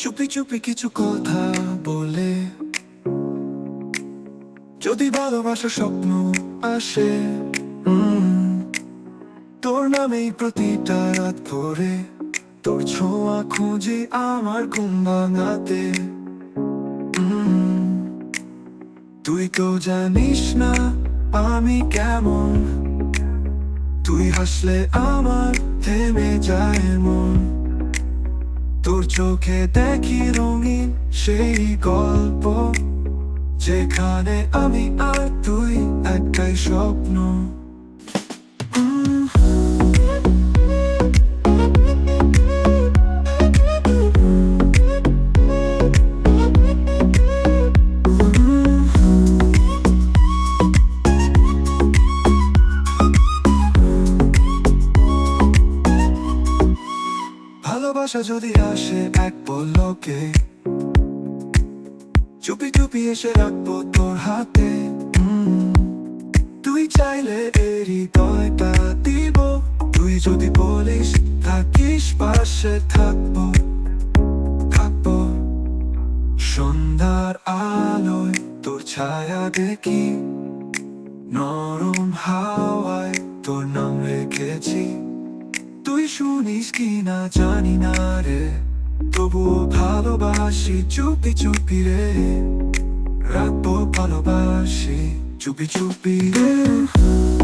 চুপি চুপি কিছু কথা বলে। যদি ভালোবাসার স্বপ্ন আসে তোর নামেই প্রতিটা রাত ভরে, তোর ছোঁয়া খুঁজে আমার ঘুম ভাঙাতে তুই তো জানিস না আমি কেমন। তুই হাসলে আমার থেমে যায় মন। তোর চোখে দেখি রঙিন সেই গল্প যেখানে আমি আর ভালোবাসা যদি আসে এক পলকে, চুপি চুপি এসে রাখব তোর হাতে। তুই চাইলে এই হৃদয়টা দিব, তুই যদি বলিস থাকিস পাশে থাকব থাকব। সন্ধ্যার আলোয় তোর ছায়া দেখি, নরম হাওয়ায় তোর নাম রেখেছি শুনিস কি না জানি না রে। তবুও ভালোবাসি, চুপি চুপি রে। রাখব ভালোবাসি, চুপি চুপি রে।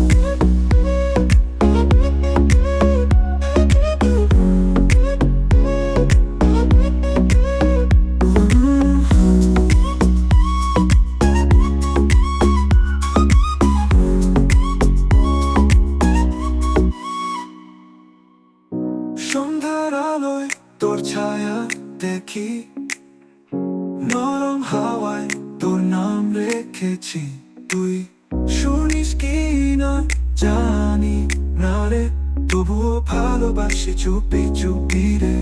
তোর ছায়া দেখি। নরম হাওয়ায় তোর নাম রেখেছি তুই। শুনিস কি না জানি না রে, তবুও ভালোবাসি চুপি চুপি রে,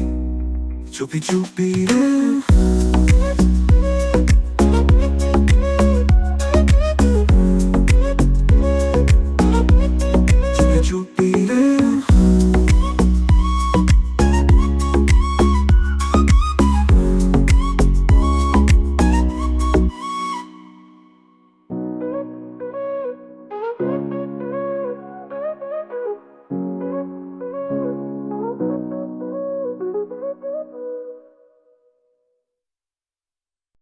চুপি চুপি রে।